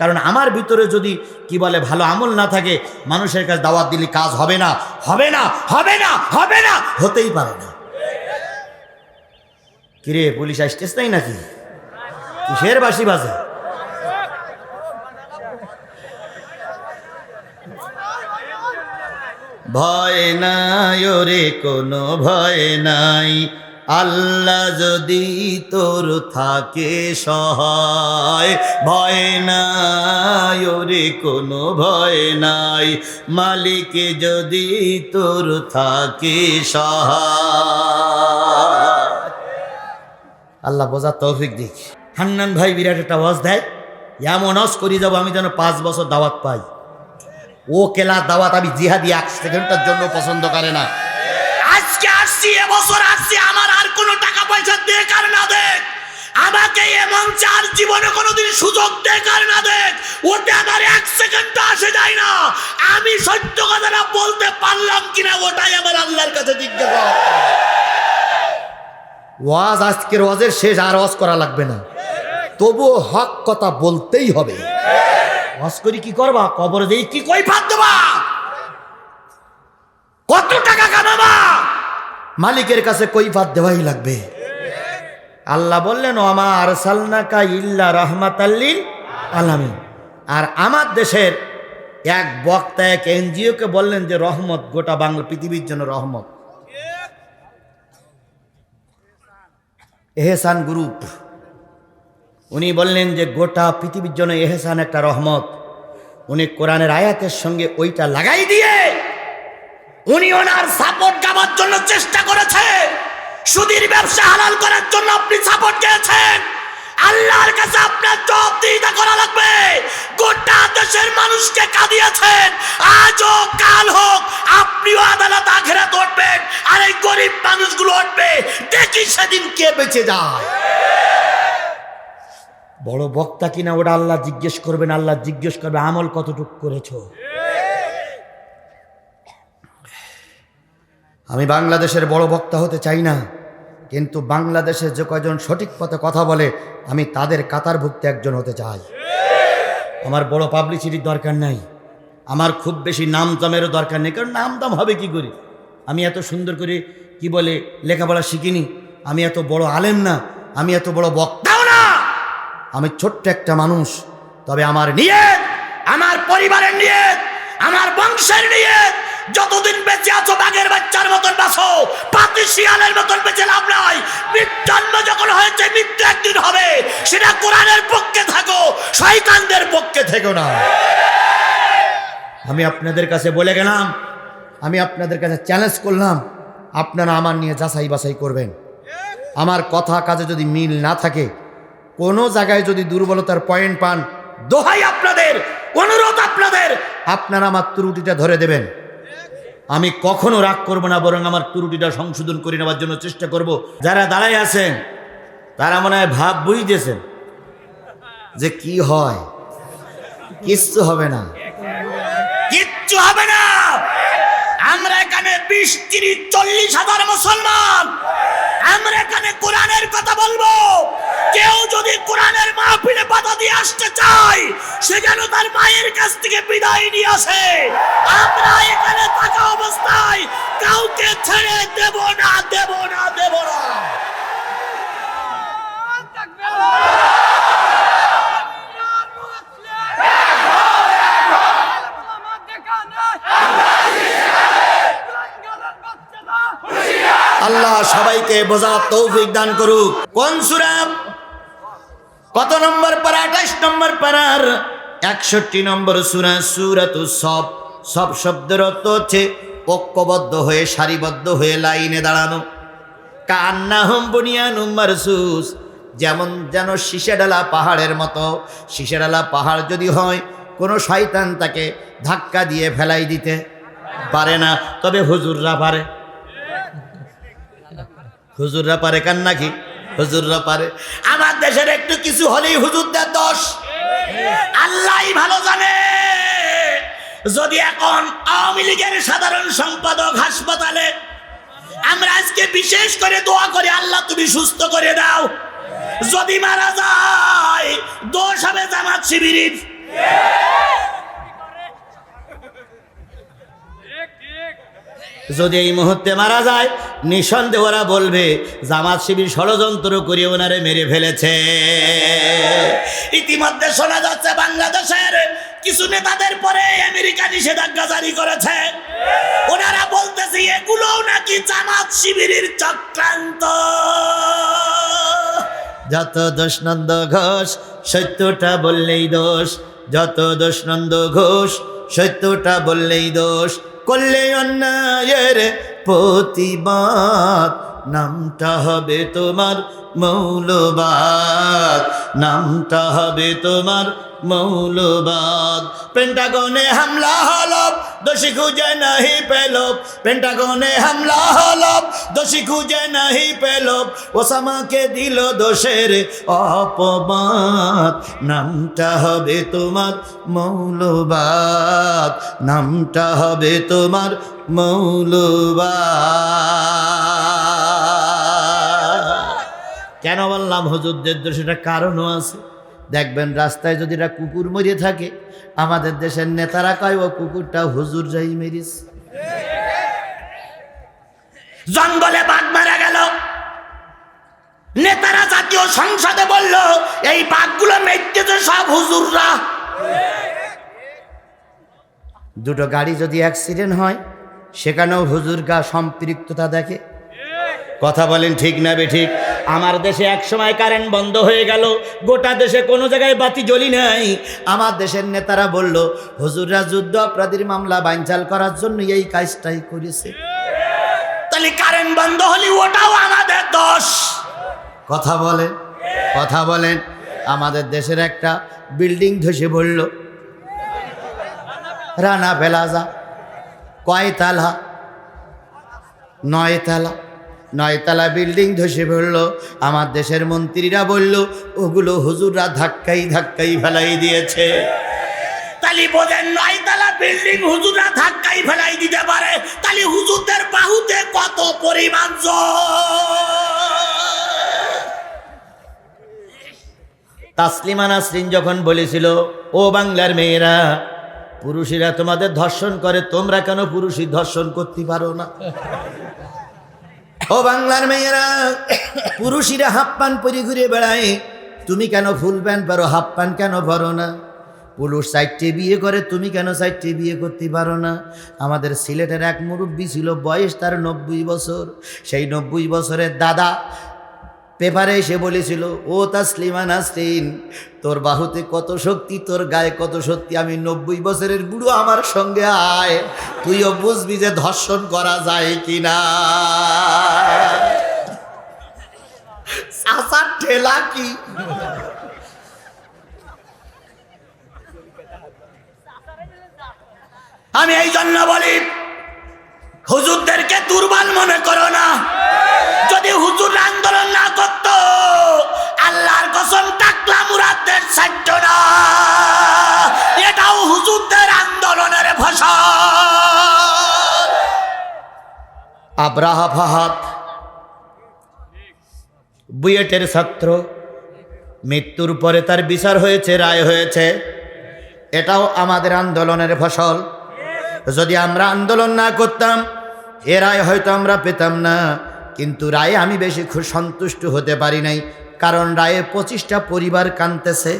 কারণ আমার ভিতরে যদি, কি বলে, ভালো আমল না থাকে, মানুষের কাছে দাওয়াত দিলে কাজ হবে না হবে না হবে না হবে না, হতেই পারে না। কিরে, পুলিশ আসতেছ নাই নাকি? কিসের বাসি বাজে? ভয় নাই ওরে, কোনো ভয় নাই। আল্লাহ যদি তোর থাকে সহায়, ভয় নাই, ওরে কোনো ভয় নাই। মালিকে যদি তোর থাকে সহায়। আল্লাহ বোঝা তৌফিক দিক। হান্নান ভাই বিরাট একটা ওয়াজ দেয়, এমন অস করি যাব আমি যেন পাঁচ বছর দাওয়াত পাই। ও কেলা দাওয়াত আমি জিহাদি এক সেকেন্ডের জন্য পছন্দ করে না। আজকে আসছি, এবছর আসছি, আমার আর কোনো টাকা পয়সা দেখ আর না দেখ। আমাকে এমন চার জীবনে কোনোদিন সুযোগ দেখ আর না দেখ। ওতে আমার এক সেকেন্ড আসে যায় না। আমি সত্য কথাটা বলতে পারলাম কিনা ওটাই আমার আল্লাহর কাছে জিজ্ঞাসা ওয়াজ আজকের ওয়াজের শেষ, আর ওয়াজ করা লাগবে না। তবুও হক কথা বলতেই হবে। ওয়াজ করি কি করবা? কবর দেই কি কই ভাত দেবা? কত টাকা কামাবা? মালিকের কাছে কই ভাত দেওয়াই লাগবে? আল্লাহ বললেন ও আমার সালনাকা ইল্লা রহমাতাল্লিল আলামিন। আর আমার দেশের এক বক্তা, এক এনজিওকে বললেন যে, রহমত, গোটা বাংলা পৃথিবীর জন্য রহমত। এহসান গ্রুপ, উনি বললেন যে, গোটা পৃথিবীর জন্য এহসান একটা রহমত। উনি কোরআনের আয়াতের সঙ্গে ওইটা লাগাই দিয়ে উনি ওনার সাপোর্ট গাবার জন্য চেষ্টা করেছে। সুদীর ব্যবসা হালাল করার জন্য আপনি সাপোর্ট দিয়েছেন। আল্লাহর কাছে আপনার জবাবদিহিতা করা লাগবে। গোটা দেশের মানুষকে কাঁদিয়েছেন। আজও কাল হোক, আপনিও আদালত আখেরাত উঠবেন আর এই গরিব মানুষগুলো উঠবে। দেখি সেদিন কে বেঁচে যায়। বড় বক্তা কিনা ওটা আল্লাহ জিজ্ঞেস করবেন, আল্লাহ জিজ্ঞেস করবে, আমল কতটুকু করেছ? আমি বাংলাদেশের বড় বক্তা হতে চাই না, কিন্তু বাংলাদেশে যে কয়জন সঠিক পথে কথা বলে, আমি তাদের কাতারভুক্ত একজন হতে চাই। আমার বড় পাবলিসিটির দরকার নাই, আমার খুব বেশি নাম দামেরও দরকার নেই, কারণ নাম দাম হবে কি করে? আমি এত সুন্দর করে কি বলে লেখাপড়া শিখিনি, আমি এত বড় আলেম না, আমি এত বড় বক্তাও না। আমি ছোট্ট একটা মানুষ, তবে আমার নিয়ত, আমার পরিবারের নিয়ত, আমার বংশের নিয়ত যতদিন বেঁচে আছো বাঘের বাচ্চার মতন বাঁচো। পাতি শিয়ালের মতন বেঁচে লাভ নাই। মৃত্যুন্ন যখন হয়েছে, মৃত্যু একদিন হবে। সেটা কোরআনের পক্ষে থাকো, শয়তানদের পক্ষে থেকো না। আমি আপনাদের কাছে বলে গেলাম, আমি আপনাদের কাছে চ্যালেঞ্জ করলাম, আপনারা আমার নিয়ে যাচাই বাছাই করবেন। আমার কথা কাজে যদি মিল না থাকে, কোনো জায়গায় যদি দুর্বলতার পয়েন্ট পান, দোহাই আপনাদের, অনুরোধ আপনাদের, আপনারা আমার ত্রুটিটা ধরে দেবেন। আমি কখনো রাগ করব না, বরং আমার ত্রুটিটা সংশোধন করে নেওয়ার জন্য চেষ্টা করব। যারা দাঁড়াই আছেন, তারা মনে হয় ভাব বুঝতেছেন যে কি হয়। কিচ্ছু হবে না। কিচ্ছু হবে না। আমরা এখানে বিশ, তিরিশ, চল্লিশ হাজার মুসলমান। আমরা এখানে কোরআনের কথা বলব। দিয়ে আসতে চায়, সে যেন তার মায়ের কাছ থেকে বিদায় নিয়ে আসে। আমরা এখানে থাকা অবস্থায় কাউকে ছেড়ে দেব না দেব না দেব না। আল্লাহ সবাইকে বোঝা তৌফিক দান করুক। কোন সুরাম কত নম্বর পারা? আঠাশ নম্বর পারার। একষট্টি নম্বর সুরা, সুরাত সব। সব শব্দের অর্থ হচ্ছে ঐক্যবদ্ধ হয়ে, সারিবদ্ধ হয়ে লাইনে দাঁড়ানো। কান্না হম বুনিয়ান মারসুস। যেমন যেন শিশাডালা পাহাড়ের মতো। শিশাডালা পাহাড় যদি হয়, কোনো শয়তান তাকে ধাক্কা দিয়ে ফেলাই দিতে পারে না। তবে হুজুররা পারে। হুজুররা পারে কান নাকি হুজুররা পারে। আমার দেশের একটু কিছু হলেই হুজুরদের দোষ। আল্লাহ ভালো জানে। যদি এখন আওয়ামী লীগের সাধারণ সম্পাদক হাসপাতালে আমরা আজকে বিশেষ করে দোয়া করি, আল্লাহ তুমি সুস্থ করে দাও। যদি মারা যায়, দোষ হবে জামাত শিবিরের। যদি এই মুহূর্তে মারা যায়, নিঃসন্দেহ ওরা বলবে, জামাত শিবির ষড়যন্ত্র করে ওনারে মেরে ফেলেছে। ইতিমধ্যে শোনা যাচ্ছে বাংলাদেশের কিছু নেতাদের পরে আমেরিকা নিষেধাজ্ঞা জারি করেছে। ওনারা বলতেছে, এগুলোও নাকি জামাত শিবিরের চক্রান্ত। যত দোষ নন্দ ঘোষ, সত্যটা বললেই দোষ। যত দোষ নন্দ ঘোষ, সত্যটা বললেই দোষ। করলে অন্যায়ের প্রতিবাদ। নামটা হবে তোমার মৌলবাদ। নামটা হবে তোমার মৌলবাদ। পেন্টাগনে হামলা হলো, দোষী খুঁজে নাহি পেল। পেন্টাগনে হামলা হলো, দোষী খুঁজে নাহি পেল। ওসামাকে দিল দোষের অপবাদ। নামটা হবে তোমার মৌলবাদ। নামটা হবে তোমার মৌলবাদ। কেন বললাম হুজুরদের দোষের কারণও আছে? দেখবেন রাস্তায় যদি এরা কুকুর মরিয়ে থাকে আমাদের দেশের নেতারা কয় ও কুকুরটা হুজুর যাই মেরিস জঙ্গলে বাঘ মারা গেল। নেতারা জাতীয় সংসদে বলল এই বাঘগুলো মেরতেছে সব হুজুররা। দুটো গাড়ি যদি অ্যাক্সিডেন্ট হয় সেখানেও হুজুর গা সম্পৃক্ততা দেখে। কথা বলেন ঠিক না বে ঠিক? আমার দেশে এক সময় কারেন্ট বন্ধ হয়ে গেল। গোটা দেশে কোনো জায়গায় বাতি জ্বলি নাই। আমার দেশের নেতারা বলল, হুজুররা যুদ্ধ অপরাধীর মামলা বাইনচাল করার জন্য এই কাজটাই করেছে। তাহলে কারেন্ট বন্ধ হলে ওটাও আমাদের দোষ। কথা বলেন কথা বলেন। আমাদের দেশের একটা বিল্ডিং ধসে পড়ল। রানা প্লাজা, কয়তালা, নয়তালা। নয়তলা বিল্ডিং ধসে পড়ল। আমার দেশের মন্ত্রীরা বলল, ওগুলো হুজুররা ধাক্কাই ধাক্কাই ফেলাই দিয়েছে। তালি বোঝেন নয়তলা বিল্ডিং হুজুররা ধাক্কাই ফেলাই দিতে পারে। তালি হুজুরদের বাহুতে কত পরিমাণ। তাসলিমা নাসরিন যখন বলেছিল, ও বাংলার মেয়েরা, পুরুষেরা তোমাদের ধর্ষণ করে, তোমরা কেন পুরুষই ধর্ষণ করতে পারো না? ও বাংলার মেয়েরা, পুরুষীরা হাফ প্যান্ট পরে ঘুরে বেড়ায়। তুমি কেন ফুল প্যান্ট পারো হাফ প্যান্ট কেন ভরো না? পুরুষ সাইডটি বিয়ে করে, তুমি কেন সাইডটি বিয়ে করতে পারো না? আমাদের সিলেটের এক মুরব্বী ছিল, বয়স তার নব্বই বছর। সেই নব্বই বছরের দাদা পেপারে এসে বলেছিল, ও তাসলিমা নাসরিন, তোর বাহুতে কত শক্তি, তোর গায়ে কত শক্তি, আমি নব্বই বছরের বুড়ো আমার সঙ্গে আয়। তুইও বুঝবি যে ধর্ষণ করা যায় কিনা? চাচার ঠেলা কি? আমি এই জন্য বলি, হুজুরদেরকে দুর্বল মনে করো না। যদি হুজুর আন্দোলন না করত, আল্লাহর কসম টাকলা মুরাদদের সাধ্য না। এটাও হুজুরদের আন্দোলনের ফসল। আব্রাহা ফাহাদ বুয়েটের ছাত্র। মৃত্যুর পরে তার বিচার হয়েছে, রায় হয়েছে। এটাও আমাদের আন্দোলনের ফসল। যদি আমরা আন্দোলন না করতাম, এ রায় হয়তো আমরা পেতাম না। কিন্তু রায়ে আমি বেশি খুব সন্তুষ্ট হতে পারি নাই, কারণ রায়ে পঁচিশটা পরিবার কানতেছে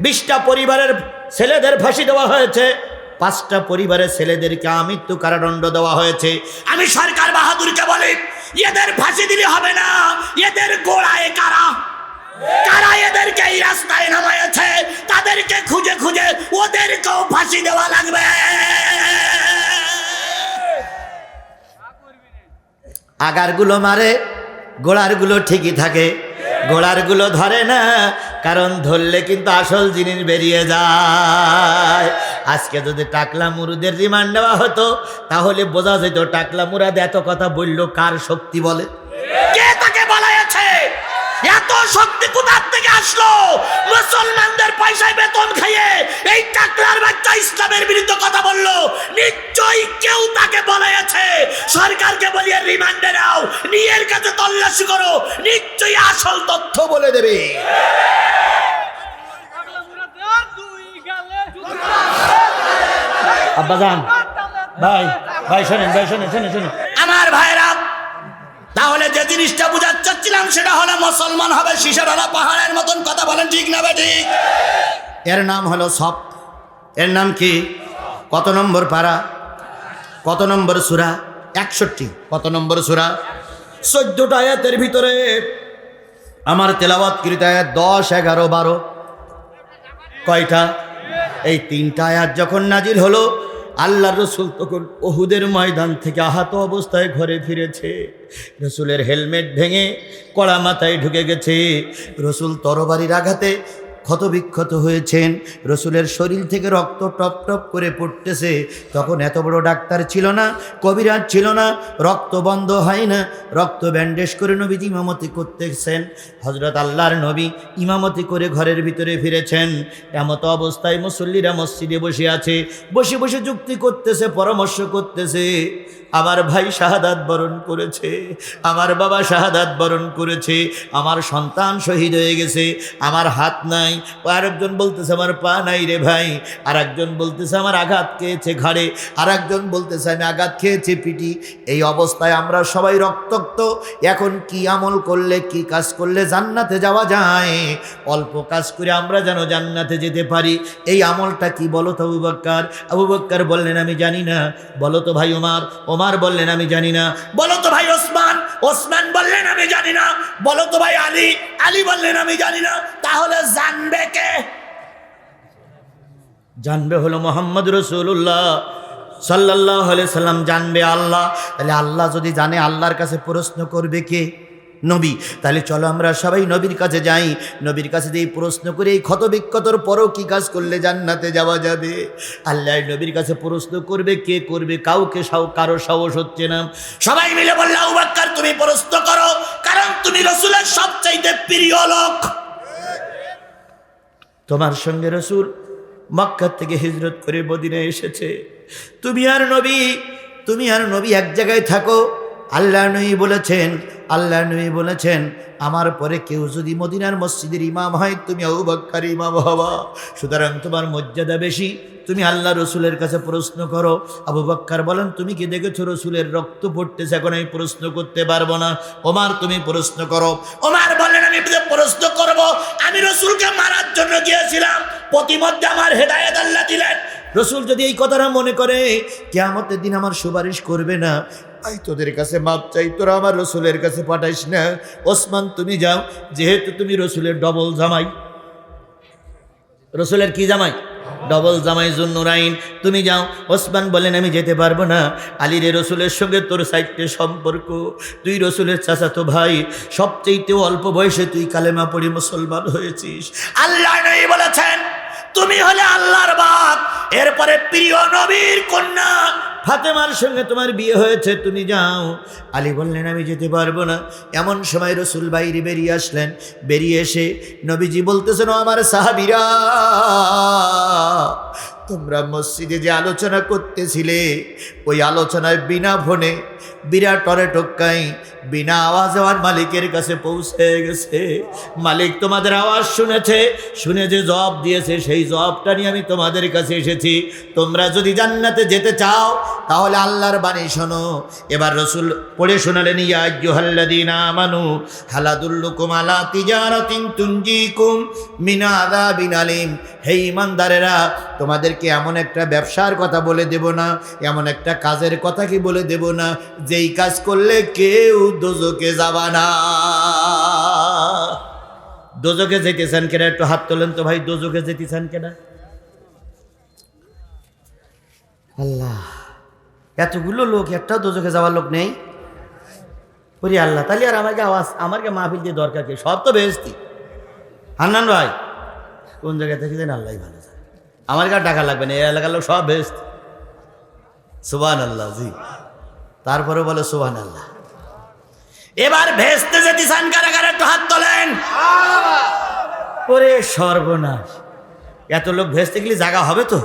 বিশটা পরিবারের ছেলেদের ফাঁসি দেওয়া হয়েছে। পাঁচটা পরিবারের ছেলেদেরকে আমৃত্যু কারাদণ্ড দেওয়া হয়েছে। আমি সরকার বাহাদুরকে বলি, এদের ফাঁসি দিলে হবে না। এদের গোড়ায় কারা? কারা এদেরকে এই রাস্তায় নামাইছে তাদেরকে খুঁজে খুঁজে ওদেরকেও ফাঁসি দেওয়া লাগবে। আগারগুলো মারে, গোড়ারগুলো ঠিকই থাকে। গোড়ারগুলো ধরে না, কারণ ধরলে কিন্তু আসল জিনিস বেরিয়ে যায়। আজকে যদি টাকলা মুরুদের রিমান্ড দেওয়া হতো, তাহলে বোঝা যেত টাকলা মুরাদ এত কথা বলল, কার শক্তি বলে? এত শক্তি কোথার থেকে আসলো? মুসলমানদের পয়সায় বেতন খাইয়ে এই টাকলার বাচ্চা ইসলামের বিরুদ্ধে কথা বলল। নিশ্চয়ই কেউ তাকে বলাইছে সরকারকে বলিয়ে রিমান্ডে নাও। নিজের কাছে তল্লাশি করো। নিশ্চয়ই আসল তথ্য বলে দেবে। আব্বাজান ভাই ভাই শোনেন ভাই শোনেন শোনেন শোনেন। আমার ভাইরা তাহলে যে জিনিসটা বুঝাতে চাচ্ছিলাম সেটা হলো মুসলমান হবে শিশারালা পাহাড়ের মতন কথা বলেন, ঠিক না ঠিক? এর নাম হলো সপ এর নাম কি? কত নম্বর পারা? কত নম্বর সুরা? একষট্টি। কত নম্বর সুরা? চোদ্দটা আয়াতের ভিতরে। আমার তেলাওয়াত কৃত আয়াত দশ, এগারো, বারো। কয়টা? এই তিনটা আয়াত যখন নাজিল হলো আল্লাহ রসুল তখন ওহুদের ময়দান থেকে আহত অবস্থায় ঘরে ফিরেছে। রসুলের হেলমেট ভেঙে কড়া মাথায় ঢুকে গেছে। রসুল তরবারির আঘাতে ক্ষতবিক্ষত হয়েছেন। রসুলের শরীর থেকে রক্ত টপ টপ করে পড়তেছে। তখন এত বড় ডাক্তার ছিল না, কবিরাজ ছিল না, রক্ত বন্ধ হয় না। রক্ত ব্যান্ডেজ করে নবীজি ইমামতি করতেছেন। হজরত আল্লাহর নবী ইমামতি করে ঘরের ভিতরে ফিরেছেন। এমতো অবস্থায় মুসল্লিরা মসজিদে বসে আছে। বসে বসে যুক্তি করতেছে, পরামর্শ করতেছে। আমার ভাই শাহাদাত বরণ করেছে, আমার বাবা শাহাদাত বরণ করেছে, আমার সন্তান শহীদ হয়ে গেছে, আমার হাত নাই আর একজন বলতেছে, আমার পা নাই রে ভাই। আর একজন বলতেছে, আমার আঘাত খেয়েছে ঘাড়ে। আর একজন বলতেছে, আমি আঘাত খেয়েছে পিটি এই অবস্থায় আমরা সবাই রক্তাক্ত। এখন কি আমল করলে, কি কাজ করলে জান্নাতে যাওয়া যায়? অল্প কাজ করে আমরা যেন জান্নাতে যেতে পারি। এই আমলটা কি বলো তো, আবু বক্কার? আবু বললেন, আমি জানি না। বলো তো ভাই ওমার ওমার বললেন, আমি জানি না। বলো তো ভাই ওসমান। ওসমান বললেন, আমি জানি না। বলো তো ভাই, আলী। আলী বললেন, আমি জানি না। তাহলে জানবে কে? জানবে হলো মোহাম্মদ রসুল্লাহ সাল্লাহ সাল্লাম। জানবে আল্লাহ। তাহলে আল্লাহ যদি জানে, আল্লাহর কাছে প্রশ্ন করবে কে? নবী। তাহলে চলো আমরা সবাই নবীর কাছে যাই। নবীর কাছে দিয়ে প্রশ্ন করে এই ক্ষত বিক্ষতর পরও কি কাজ করলে জান্নাতে যাওয়া যাবে? আল্লাহ নবীর কাছে প্রশ্ন করবে, কে করবে? কাউকে সাও, কারও সাহস হচ্ছে না। সবাই মিলে বললে আউবাক্কার তুমি প্রশ্ন করো, কারণ তুমি রসুলের সবচাইতে প্রিয় লোক। তোমার সঙ্গে রসুল মক্কা থেকে হিজরত করে মদিনে এসেছে। তুমি আর নবী, তুমি আর নবী এক জায়গায় থাকো। আল্লাহ নবী বলেছেন আল্লাহ নবী বলেছেন, আমার পরে কেউ যদি মদিনার মসজিদের ইমাম হয়, তুমি আবুবাক্কার ইমাম হবা। সুতরাং তোমার মর্যাদা বেশি। তুমি আল্লাহ রসুলের কাছে প্রশ্ন করো। আবু বাক্কার বলেন, তুমি কি দেখেছ রসুলের রক্ত পড়তেছে? এখন আমি প্রশ্ন করতে পারব না। ওমার, তুমি প্রশ্ন করো। ওমার বলেন আমি প্রশ্ন করব। আমি রসুলকে মারার জন্য গিয়েছিলাম। প্রতিমধ্যে আমার হেদায়ত আল্লাহ দিলেন। রসুল যদি এই কথাটা মনে করে, কেয়ামতের দিন আমার সুপারিশ করবে না। আই তোদের কাছে মাপ চাই, তোরা আমার রসুলের কাছে পাঠাইস না। ওসমান, তুমি যাও, যেহেতু তুমি রসুলের ডবল জামাই। রসুলের কি জামাই? ডবল জামাই জুন্নুরাইন। তুমি যাও, ওসমান বলেন, আমি যেতে পারব না। আলীর রসুলের সঙ্গে তোর সাইডে সম্পর্ক। তুই রসুলের চাচা তো ভাই। সবচেয়ে অল্প বয়সে তুই কালেমা পড়ি মুসলমান হয়েছিস। আল্লাহ নবী বলেছেন, তুমি হলে আল্লাহর বাপ। এরপরে প্রিয় নবীর কন্যা। ফাতেমার সঙ্গে তোমার বিয়ে হয়েছে, তুমি যাও। আলী বললেন, আমি যেতে পারব না। এমন সময় রসুল বাইরে বেরিয়ে আসলেন। বেরিয়ে এসে নবীজি বলতেছেন আমার সাহাবিরা, তোমরা মসজিদে যে আলোচনা করতেছিলে, ওই আলোচনায় বিনা ফোনে বিরাট টরে টক্কাই বিনা আওয়াজ আমার মালিকের কাছে পৌঁছে গেছে। মালিক তোমাদের আওয়াজ শুনেছে, শুনে যে জবাব দিয়েছে, সেই জবাবটা নিয়ে আমি তোমাদের কাছে এসেছি। তোমরা যদি জান্নাতে যেতে চাও, তাহলে আল্লাহর বাণী শোনো। এবার রসুল পড়ে শোনালেন ইয়াজ্জুহাল্লাদিনা আমানু হালাদুল্লুকুম আলা তিজারাতিন তুনজিকুম মিন আযাবিন আলিম। হে ইমানদারেরা, তোমাদেরকে এমন একটা ব্যবসার কথা বলে দেব না, এমন একটা কাজের কথা কি বলে দেব না যেই কাজ করলে কেউ দোজকে যাবা না। দোজকে যেতেছেন কেনা? একটু হাত তোলেন তো ভাই দোজকে যেতেছেন কেনা? আল্লাহ, এতগুলো লোক, একটা দোজকে যাওয়ার লোক নেই? ওরে আল্লাহ, তাহলে আর আমাকে আওয়াজ আমাকে মাহফিল দিয়ে দরকার কি? সব তো বেহস্তি হান্নান ভাই, কোন জায়গায় থেকে দেন আল্লাহ ভালো। আমার কার টাকা লাগবে না? এই এলাকার লোক সব বেহস্তি সুবান আল্লাহ জি। তারপরে বলে সুবান আল্লাহ এবার ভেস্তে যেতে চান কারাগারে একটু হাত তোলেন। ওরে সর্বনাশ। এত লোক ভেস্তে গেলে জায়গা হবে তো?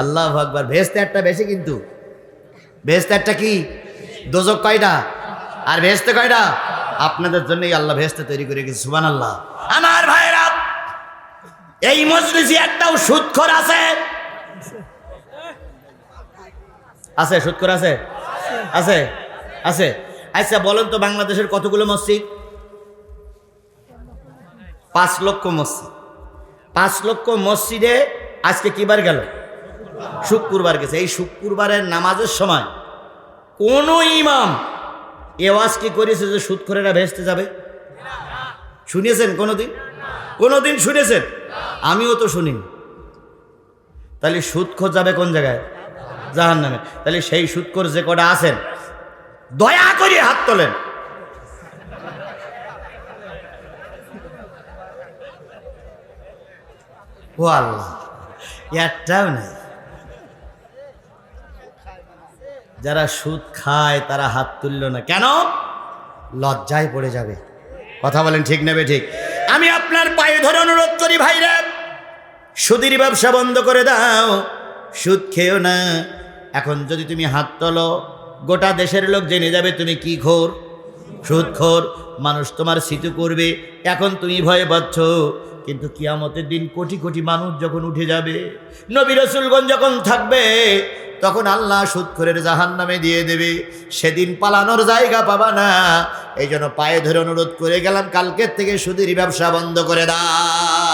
আল্লাহ আকবার। ভেস্তে একটা বেশি কিন্তু। ভেস্তে একটা কি? দোজক কয়টা? আর ভেস্তে কয়টা? আপনাদের জন্যই আল্লাহ ভেস্তে তৈরি করে গেছে সুবান আল্লাহ আমার ভাইরা এই মজলিসে একটাও সুদখোর আছে। আছে সুদখোর আছে? আছে আছে। আচ্ছা বলেন তো বাংলাদেশের কতগুলো মসজিদ? পাঁচ লক্ষ মসজিদ। পাঁচ লক্ষ মসজিদে আজকে কিবার গেল? শুক্রবার গেছে। এই শুক্রবারের নামাজের সময় কোন ইমাম এওয়াজ কি করেছে যে সুদখোরেরা ভেসতে যাবে? শুনিয়েছেন কোনোদিন? কোনোদিন শুনেছেন? আমিও তো শুনিনি। তাহলে সুদখোর যাবে কোন জায়গায়? জাহান নামে তাহলে সেই সুদখোর যে কটা আছেন, দয়া করে হাত তোলেন। ও আল্লাহ, একটাও নাই। যারা সুদ খায়, তারা হাত তুলল না। কেন? লজ্জায় পড়ে যাবে। কথা বলেন ঠিক নেবে ঠিক? আমি আপনার পায়ে ধরে অনুরোধ করি ভাইরা, সুদির ব্যবসা বন্ধ করে দাও। সুদ খেও না। এখন যদি তুমি হাত তোলো, গোটা দেশের লোক জেনে যাবে তুমি কি খোর সুদখোর, মানুষ তোমার স্মৃতি করবে, এখন তুমি ভয়ে পাচ্ছ কিন্তু কিয়ামতের দিন কোটি কোটি মানুষ যখন উঠে যাবে, নবী রসুলগঞ্জ যখন থাকবে, তখন আল্লাহ সুদখোরের জাহান নামে দিয়ে দেবে। সেদিন পালানোর জায়গা পাবা না। এই জন্য পায়ে ধরে অনুরোধ করে গেলাম, কালকের থেকে সুদের ব্যবসা বন্ধ করে দাও।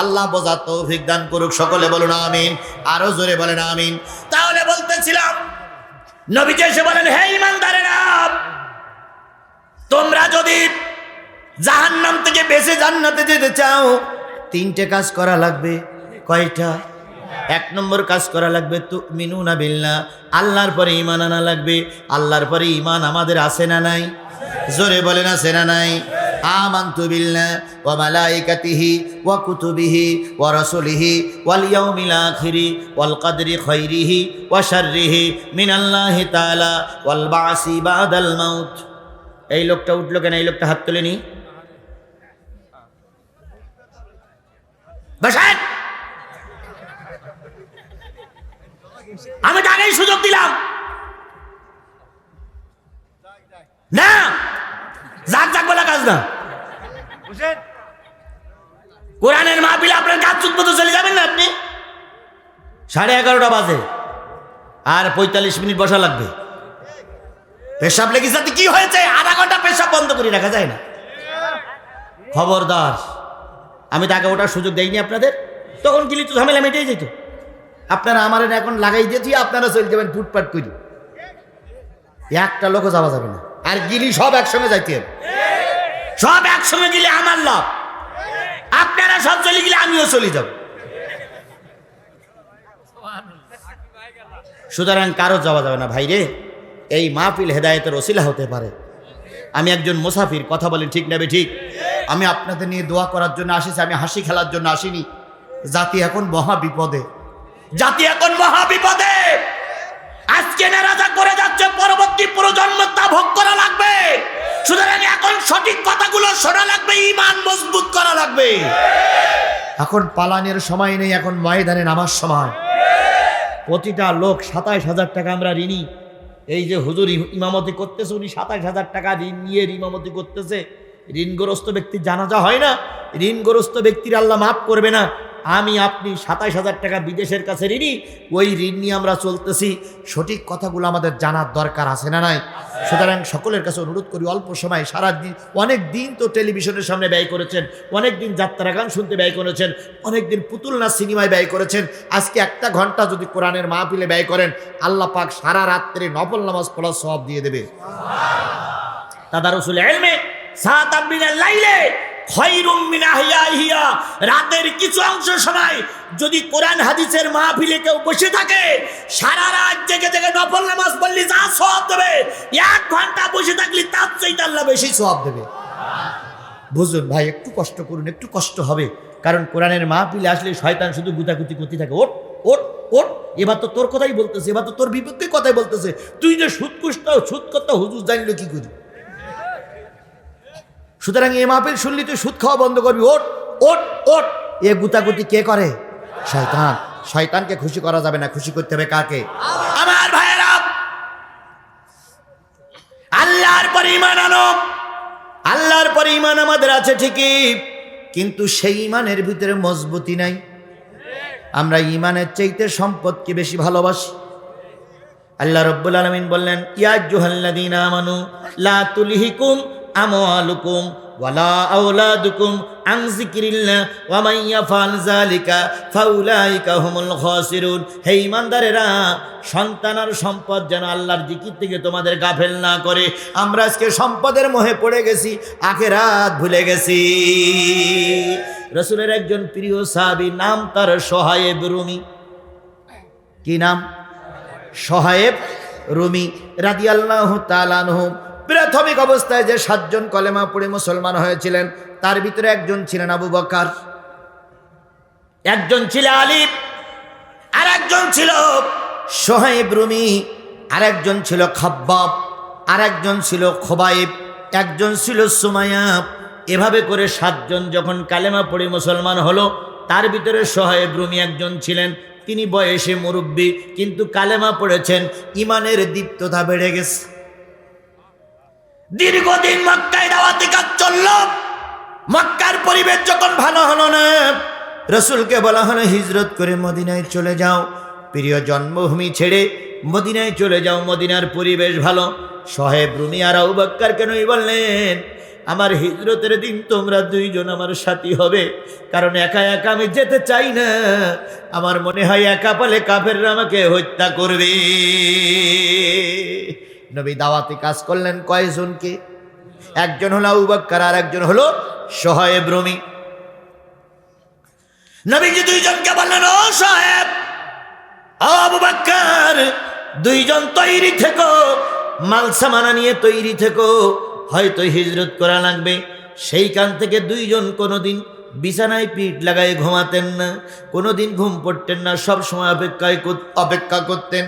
আল্লাহ বোঝা তৌফিক দান করুক, সকলে বলুন আমিন, আরও জোরে বলেন আমিন। তাহলে বলতেছিলাম, নবীজি এসে বলেন, হে ইমানদারেরা, তোমরা যদি জাহান্নাম থেকে বেঁচে জান্নাতে যেতে চাও, তিনটে কাজ করা লাগবে। কয়টা? এক নম্বর কাজ করা লাগবে তু মিনু না বিল্লা আল্লাহর পরে ইমান আনা লাগবে। আল্লাহর পরে ইমান আমাদের আসে না নাই? জোরে বলেন, আছে না নাই? ওয়া রাসূলিহি ওয়াল ইয়াউমিল আখিরি ওয়াল কদরি খাইরিহি ওয়া শাররিহি মিনাল্লাহি তাআলা ওয়াল বাসি বাদাল মাউত। এই লোকটা উঠল কেন? এই লোকটা হাত তোলেনি? বসেন! আমি তাকেই সুযোগ দিলাম। না! যাক যাক বলা কাজ না। কোরআনের মাহফিলে আপনার কাজ চুপ মতো চলে যাবেন না আপনি? সাড়ে এগারোটা বাজে। আর পঁয়তাল্লিশ মিনিট বসা লাগবে। পেশাব লেগে যাতে কি হয়েছে? আধা ঘণ্টা পেশাব বন্ধ করে রাখা যায় না। খবরদার। আমি তাকে ওটার সুযোগ দেইনি আপনাদের। তখন গেলে তো ঝামেলা মেটেই যেত। আপনারা আমার এখন লাগাই দিয়েছি আপনারা চলে যাবেন ফুটপাট করি। একটা লোকও যাওয়া যাবে না। আর গিলি সব একসঙ্গে যাইতে হবে। সব একসঙ্গে গেলে আমার লাভ। আপনারা সব চলে গেলে আমিও চলে যাব। সুতরাং কারও যাওয়া যাবে না ভাইরে এই মাহফিল হেদায়েতের ওসিলা হতে পারে। আমি একজন মুসাফির, কথা বলেন ঠিক নেবে ঠিক? আমি আপনাদের নিয়ে দোয়া করার জন্য আসিছি, আমি হাসি খেলার জন্য আসিনি। জাতি এখন মহা বিপদে। জাতি এখন মহা বিপদে। আজকে নারাজা করে যাচ্ছে, পরবর্তী প্রজন্ম তা ভোগ করা লাগবে। সুতরাং এখন সঠিক কথাগুলো শোনা লাগবে ইমান মজবুত করা লাগবে। এখন পালানের সময় নেই, এখন ময়দানে নামার সময়। প্রতিটা লোক সাতাইশ হাজার টাকা আমরা ঋণই এই যে হুজুর ইমামতি করতেছে, উনি সাতাইশ হাজার টাকা ঋণ নিয়ে ইমামতি করতেছে। ঋণগ্রস্ত ব্যক্তির জানাজা হয় না, ঋণগ্রস্ত ব্যক্তির আল্লাহ মাফ করবে না। আমি আপনি সাতাইশ হাজার টাকা বিদেশের কাছে ঋণী ওই ঋণ নিয়ে আমরা চলতেছি। সঠিক কথাগুলো আমাদের জানার দরকার আছে না নাই? সুতরাং সকলের কাছে অনুরোধ করি অল্প সময় সারা দিন অনেক দিন তো টেলিভিশনের সামনে ব্যয় করেছেন অনেক দিন যাত্রা গান শুনতে ব্যয় করেছেন অনেক দিন পুতুল না সিনেমায় ব্যয় করেছেন আজকে একটা ঘণ্টা যদি কোরআনের মাহফিলে ব্যয় করেন আল্লাহ পাক সারা রাত্রে নফল নামাজ পড়ার সব দিয়ে দেবে। তাদারুসুল ইলমে সাত মিনাল লাইলে রাতের কিছু অংশ সময় যদি কোরআন হাদিসের মাহফিলে কেউ বসে থাকে, সারা রাত জেগে জেগে নফল নামাজ পড়লি যা সওয়াব দেবে, এক ঘণ্টা বসে থাকলে তার চাইতে বেশি সওয়াব দেবে। বুঝুন ভাই, একটু কষ্ট করুন, একটু কষ্ট হবে। কারণ কোরআনের মাহফিলে আসলে শয়তান শুধু গুতাগুতি করতে থাকে। ওট ওট ওট এবার তো তোর কথাই বলতেছে, এবার তো তোর বিপক্ষে কথাই বলতেছে। তুই যে সুদ কুষ্ট সুদ কথা হুজুর জানলো কি করি? সুতরাং এ মাহফিল শুনলি তুই, সুদ খাওয়া বন্ধ করবি। ওট ওট ওট এ গুতাগুতি কে করে? শয়তান। শয়তানকে খুশি করা যাবে না। খুশি করতে হবে কাকে? আমার ভাইয়েরা, আল্লাহর পরে ইমান আনো আল্লাহর পরে ইমান আমাদের আছে ঠিকই, কিন্তু সেই ইমানের ভিতরে মজবুতি নাই। আমরা ইমানের চাইতে সম্পদকে বেশি ভালোবাসি। আল্লাহ রব্বুল আলমিন বললেন ইয়াজুহাল্লাদিন আমানু, লা তুলহিকুম আমওয়ালুকুম ওয়ালা আওলাদুকুম আন যিকরিল্লাহ ওয়া মান ইয়াফআল যালিকা ফাউলাইকা হুমুল খাসিরুন। হে ঈমানদারেরা, সন্তান আর সম্পদ যেন আল্লাহর জিকির থেকে তোমাদের গাফেল না করে। আমরা আজকে সম্পদের মোহে পড়ে গেছি, আখেরাত ভুলে গেছি। রসুলের একজন প্রিয় সাহাবী নাম তার সহায়েব রুমি। কি নাম? সহায়েব রুমি রাদি আল্লাহ তালানহু প্রাথমিক অবস্থায় যে সাতজন কলেমা পড়ে মুসলমান হয়েছিলেন, তার ভিতরে একজন ছিলেন আবু বকার। একজন ছিল আলিফ আর একজন ছিল সোহেব রুমি আর একজন ছিল খাব্বাব আর একজন ছিল খোবাইব, একজন ছিল সুমায়াব এভাবে করে সাতজন যখন কালেমা পড়ে মুসলমান হলো, তার ভিতরে সোহেব রুমি একজন ছিলেন। তিনি বয়সে মুরব্বী, কিন্তু কালেমা পড়েছেন, ইমানের দীপ্ততা বেড়ে গেছে। দীর্ঘদিন মক্কায় দাওয়াতি কাজ চলল। মক্কার পরিবেশ যখন ভালো হলো না, রসুলকে বলা হলো, হিজরত করে মদিনায় চলে যাও। প্রিয় জন্মভূমি ছেড়ে মদিনায় চলে যাও, মদিনার পরিবেশ ভালো। সহেব, রুমি আর আউবাক্কার কেনই বললেন, আমার হিজরতের দিন তোমরা দুইজন আমার সাথী হবে। কারণ একা একা আমি যেতে চাই না। আমার মনে হয় একা পালে কাফেররা আমাকে হত্যা করবে। নবী দাওয়াতে কাজ করলেন কয়জনকে? একজন হলো উবাক্কার আর একজন হলো সোহেব রুমি। নবীজি দুইজনকে বললেন, ও সাহেব আবু দুইজন তৈরি থেকো, মাল সামানা নিয়ে তৈরি থেকো, হয়তো হিজরত করা লাগবে। সেইখান থেকে দুইজন কোনোদিন বিছানায় পিঠ লাগায় ঘুমাতেন না, কোনোদিন ঘুম পড়তেন না সব সময় অপেক্ষায় অপেক্ষা করতেন।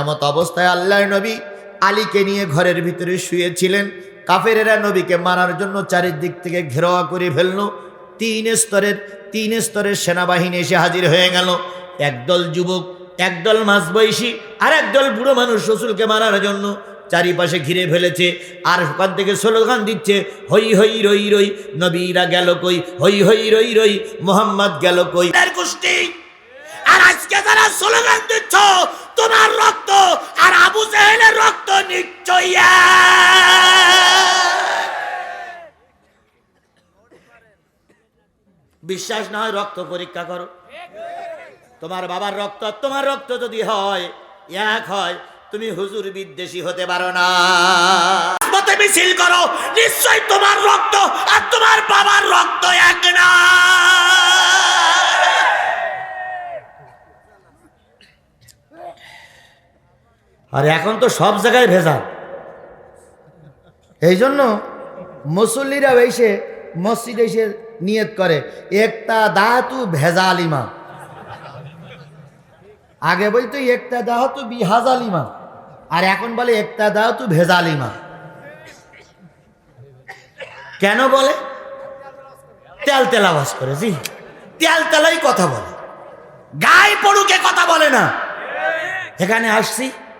এমত অবস্থায় আল্লাহর নবী আলীকে নিয়ে ঘরের ভিতরে শুয়েছিলেন। কাফেরেরা নবীকে মারার জন্য চারিদিক থেকে ঘেরাওয়া করে ফেলল। তিন স্তরের তিন স্তরের সেনাবাহিনী এসে হাজির হয়ে গেল। একদল যুবক, একদল মাঝ বয়সী আর একদল বুড়ো মানুষ শ্বশুরকে মারার জন্য চারিপাশে ঘিরে ফেলেছে। আর ওখান থেকে স্লোগান দিচ্ছে, হই হই, রই রই, নবীরা গেল কই? হই হই, রই রই, মোহাম্মদ গেল কই? গোষ্ঠী আর আজকে যারা স্লোগান দিচ্ছ, তোমার রক্ত আর আবু জাহেলের রক্ত নিশ্চয় বিশ্বাস না হয় রক্ত পরীক্ষা করো। তোমার বাবার রক্ত, তোমার রক্ত যদি হয়, এক হয়, তুমি হুজুর বিদ্বেষী হতে পারো না। মিছিল করো নিশ্চয় তোমার রক্ত আর তোমার বাবার রক্ত এক না। আর এখন তো সব জায়গায় ভেজাল। এই জন্য মুসল্লিরা এসে মসজিদে এসে নিয়ত করে একটা দাহাতু ভেজালিমা আগে বলতো একটা দাহাতু বিহাজালিমা আর এখন বলে একটা দাহাতু ভেজালিমা কেন বলে? তেল তেল আওয়াজ করে জি। তেল তেলাই কথা বলে। গায়ে পড়ুকে কথা বলে না। এখানে আসছি।